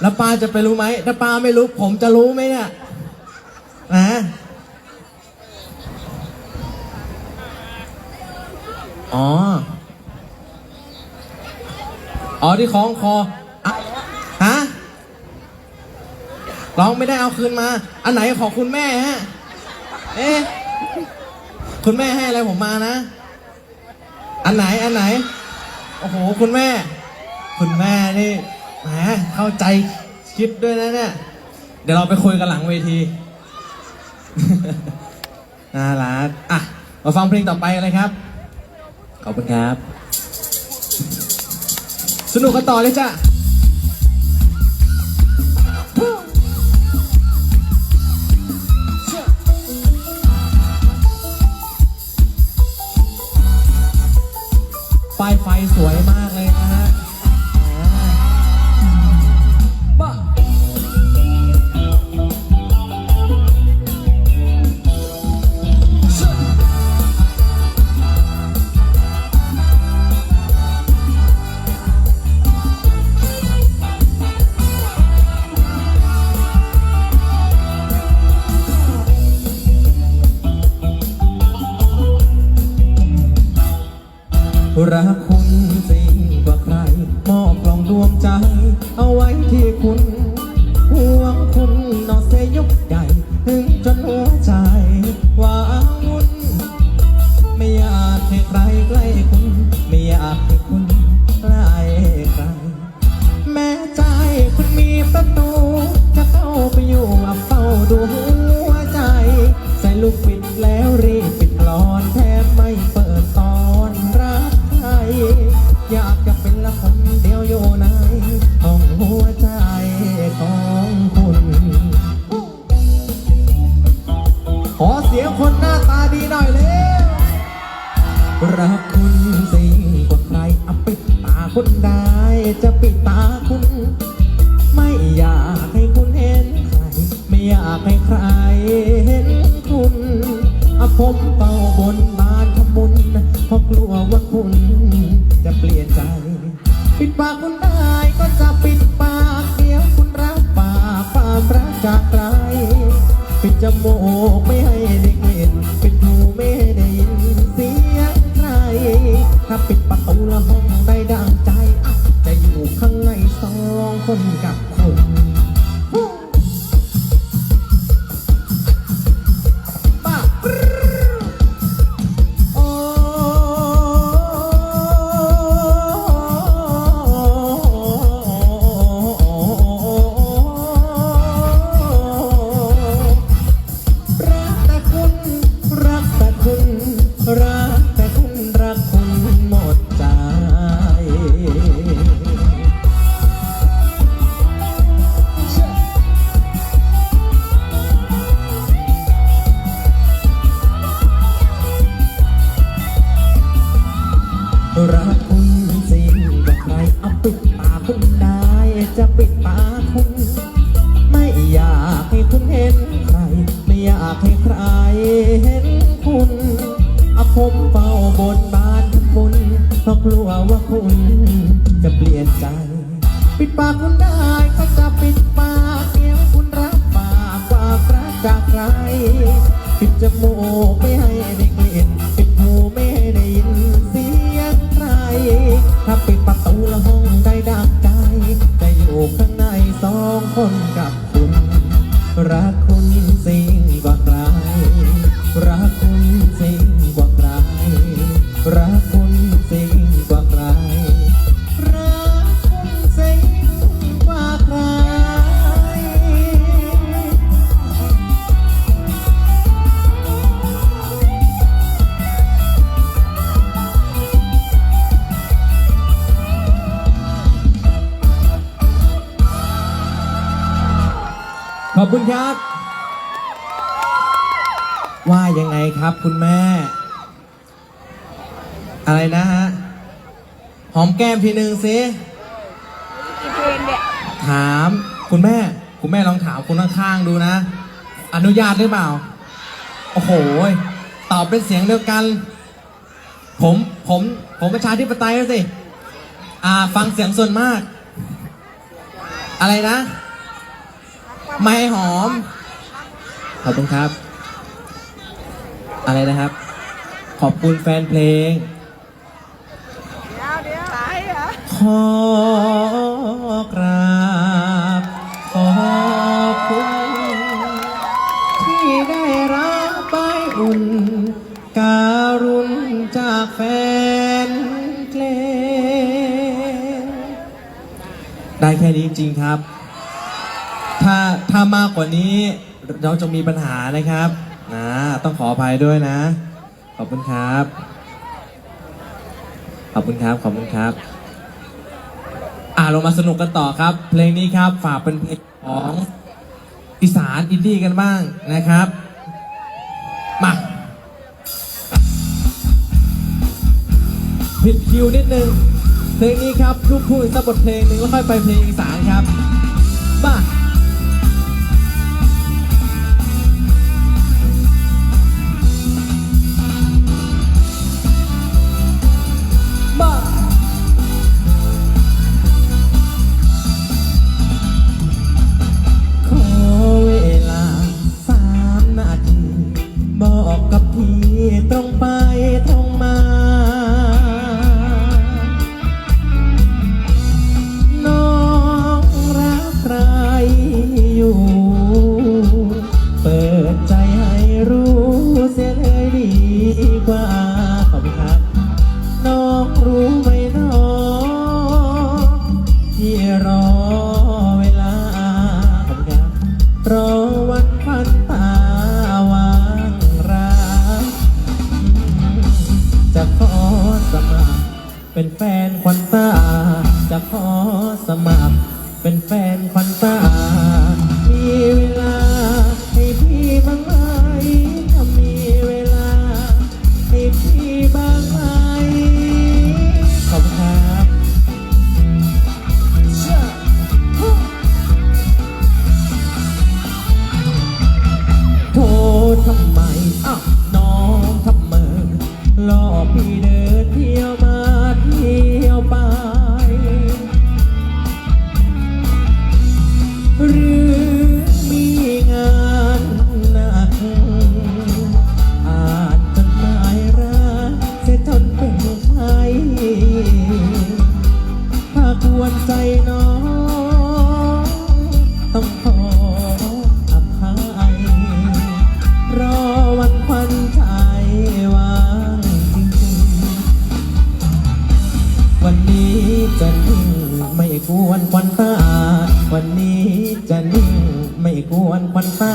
แล้วป้าจะไปรู้ไหมถ้าป้าไม่รู้ ผมจะรู้ไหมเนี่ยนะอ๋อ อ๋อที่คล้องคออะฮะร้องไม่ได้เอาคืนมา อันไหนของคุณแม่ฮะ เอ๊ะ คุณแม่ให้อะไรผมมานะ อันไหน อันไหน โอ้โห คุณแม่ คุณแม่นี่ แหมเข้าใจคิดด้วยนะเนี่ย เดี๋ยวเราไปคุยกันหลังเวที น่ารักอะ มาฟังเพลงต่อไปเลยครับ ขอบคุณครับ สนุกกันต่อเลยจ้ะป้ายไฟสวยมาก สิ่งกว่าใคร มอบกล่องดวงใจ เอาไว้ที่คุณ ห่วงคุณนอเสยยกใหญ่ รักคุณสิ่งกว่าใครเอาปิดตาคุณได้จะปิดตาคุณ ไม่อยากให้คุณเห็นใคร ไม่อยากให้ใครเห็นคุณอะผมเป่าบนบานทำบุญเพราะกลัวว่าคุณจะเปลี่ยนใจ ปิดปากคุณได้ ไม่อยากให้คุณเห็นใคร ไม่อยากให้ใครเห็นคุณเอาผมเฝ้าบนบานทำบุญเพราะกลัวว่าคุณจะเปลี่ยนใจ ปิดปากคุณได้ก็จะปิดปากเดียวคุณรับปากควารักจากใคร ปิดจมูกไม่ให้ได้กลิ่นปิดหูไม่ให้ได้ยินเสียงใคร ถ้าปิดประตูละห้องได้ดัง คนกับ ขอบคุณครับ ว่ายังไงครับคุณแม่ อะไรนะฮะ หอมแก้มทีหนึ่งสิกี่เพลงเนี่ยถามคุณแม่ คุณแม่ลองถามคนข้างๆดูนะ อนุญาตหรือเปล่า โอ้โห ตอบเป็นเสียงเดียวกัน ผม ผม ผมประชาธิปไตยแล้วสิ อ่า ฟังเสียงส่วนมาก อะไรนะ ไม่หอม ขอบคุณครับ อะไรนะครับ ขอบคุณแฟนเพลงเดี๋ยวเดี๋ยวตายเหรอขอกราบขอบคุณที่ได้รับใบอุ่น การุณจากแฟนเพลง ได้แค่นี้จริงครับ ถ้าถ้ามากกว่านี้เราจะมีปัญหานะครับนะต้องขออภัยด้วยนะ ขอบคุณครับ ขอบคุณครับ ขอบคุณครับ อ่าเรามาสนุกกันต่อครับ เพลงนี้ครับฝากเป็นเพลงของอีสานอินดี้กันบ้างนะครับมาผิดคิวนิดนึง เพลงนี้ครับลูกทุ่งอีกสักบทเพลงหนึ่งแล้วค่อยไปเพลงอีสานครับ รอวันพันตาวางรักจะขอสมัครเป็นแฟนควันตา จะขอสมัครเป็นแฟนาควรใจน้อง ต้องขออภัยรอวันควันใจวางจริงๆ วันนี้จะนิ่งไม่กวนควันตา วันนี้จะนิ่งไม่กวนควันตา